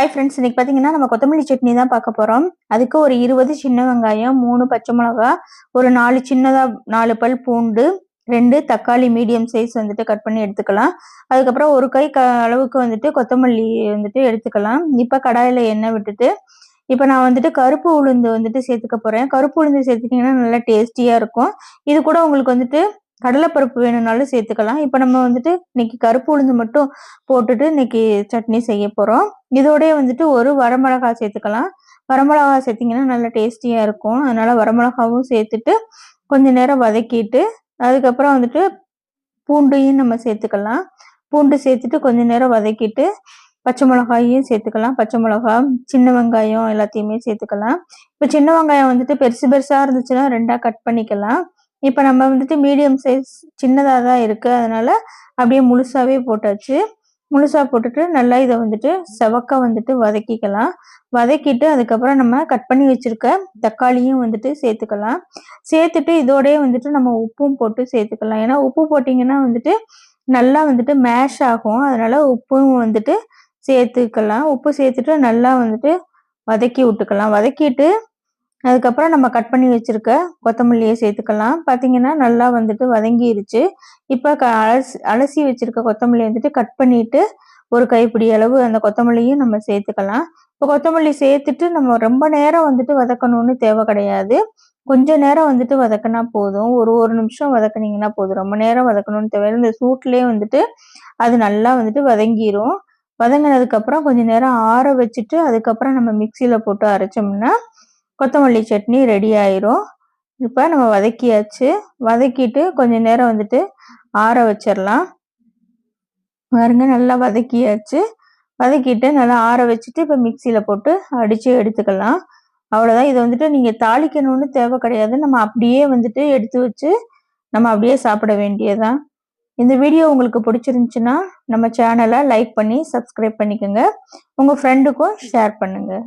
Hi friends இன்னைக்கு பார்த்தீங்கன்னா நம்ம கொத்தமல்லி சட்னி தான் பார்க்க போகிறோம் அதுக்கு ஒரு இருபது சின்ன வெங்காயம் மூணு பச்சை மிளகா ஒரு நாலு சின்னதாக நாலு பல் பூண்டு ரெண்டு தக்காளி மீடியம் சைஸ் வந்துட்டு கட் பண்ணி எடுத்துக்கலாம். அதுக்கப்புறம் ஒரு கை க அளவுக்கு வந்துட்டு கொத்தமல்லி வந்துட்டு எடுத்துக்கலாம். இப்போ கடாயில் எண்ணெய் விட்டுட்டு இப்போ நான் வந்துட்டு கருப்பு உளுந்து வந்துட்டு சேர்த்துக்க போகிறேன் கருப்பு உளுந்து சேர்த்துட்டிங்கன்னா நல்லா டேஸ்டியாக இருக்கும். இது கூட உங்களுக்கு வந்துட்டு கடலைப்பருப்பு வேணும்னாலும் சேர்த்துக்கலாம். இப்போ நம்ம வந்துட்டு இன்னைக்கு கருப்பு உளுந்து மட்டும் போட்டுட்டு இன்னைக்கு சட்னி செய்ய போகிறோம் இதோடய வந்துட்டு ஒரு வரமிளகா சேர்த்துக்கலாம். வரமிளகா சேர்த்திங்கன்னா நல்லா டேஸ்டியாக இருக்கும். அதனால் வரமிளகாவும் சேர்த்துட்டு கொஞ்ச நேரம் வதக்கிட்டு அதுக்கப்புறம் வந்துட்டு பூண்டையும் நம்ம சேர்த்துக்கலாம். பூண்டு சேர்த்துட்டு கொஞ்ச நேரம் வதக்கிட்டு பச்சை மிளகாயும் சேர்த்துக்கலாம். பச்சை மிளகா சின்ன வெங்காயம் எல்லாத்தையுமே சேர்த்துக்கலாம். இப்போ சின்ன வெங்காயம் வந்துட்டு பெருசு பெருசாக இருந்துச்சுன்னா ரெண்டாக கட் பண்ணிக்கலாம். இப்போ நம்ம வந்துட்டு மீடியம் சைஸ் சின்னதாக தான் இருக்குது அதனால அப்படியே முழுசாகவே போட்டாச்சு. முழுசாக போட்டுட்டு நல்லா இதை வந்துட்டு செவக்க வந்துட்டு வதக்கிக்கலாம். வதக்கிட்டு அதுக்கப்புறம் நம்ம கட் பண்ணி வச்சிருக்க தக்காளியும் வந்துட்டு சேர்த்துக்கலாம். சேர்த்துட்டு இதோடய வந்துட்டு நம்ம உப்பும் போட்டு சேர்த்துக்கலாம். ஏன்னா உப்பு போட்டிங்கன்னா வந்துட்டு நல்லா வந்துட்டு மேஷ் ஆகும். அதனால் உப்பும் வந்துட்டு சேர்த்துக்கலாம். உப்பு சேர்த்துட்டு நல்லா வந்துட்டு வதக்கி விட்டுக்கலாம். வதக்கிட்டு அதுக்கப்புறம் நம்ம கட் பண்ணி வச்சுருக்க கொத்தமல்லியை சேர்த்துக்கலாம். பார்த்தீங்கன்னா நல்லா வந்துட்டு வதங்கிருச்சு. இப்போ க அலசி அலசி வச்சுருக்க கொத்தமல்லி வந்துட்டு கட் பண்ணிட்டு ஒரு கைப்பிடி அளவு அந்த கொத்தமல்லியும் நம்ம சேர்த்துக்கலாம். இப்போ கொத்தமல்லி சேர்த்துட்டு நம்ம ரொம்ப நேரம் வந்துட்டு வதக்கணும்னு தேவை கிடையாது. கொஞ்ச நேரம் வந்துட்டு வதக்கினா போதும். ஒரு ஒரு நிமிஷம் வதக்குனீங்கன்னா போதும். ரொம்ப நேரம் வதக்கணும்னு தேவை இந்த சூட்லேயே வந்துட்டு அது நல்லா வந்துட்டு வதங்கிரும். வதங்கினதுக்கப்புறம் கொஞ்சம் நேரம் ஆற வச்சுட்டு அதுக்கப்புறம் நம்ம மிக்சியில் போட்டு அரைச்சோம்னா கொத்தமல்லி சட்னி ரெடி ஆயிரும். இப்போ நம்ம வதக்கியாச்சு. வதக்கிட்டு கொஞ்ச நேரம் வந்துட்டு ஆற வச்சிடலாம் பாருங்க நல்லா வதக்கியாச்சு. வதக்கிட்டு நல்லா ஆற வச்சுட்டு இப்போ மிக்சியில் போட்டு அடித்து எடுத்துக்கலாம். அவ்வளோதான் இதை வந்துட்டு நீங்கள் தாளிக்கணும்னு தேவை கிடையாது. நம்ம அப்படியே வந்துட்டு எடுத்து வச்சு நம்ம அப்படியே சாப்பிட வேண்டியதான் இந்த வீடியோ உங்களுக்கு பிடிச்சிருந்துச்சுன்னா நம்ம சேனலை லைக் பண்ணி சப்ஸ்கிரைப் பண்ணிக்கோங்க. உங்கள் ஃப்ரெண்டுக்கும் ஷேர் பண்ணுங்கள்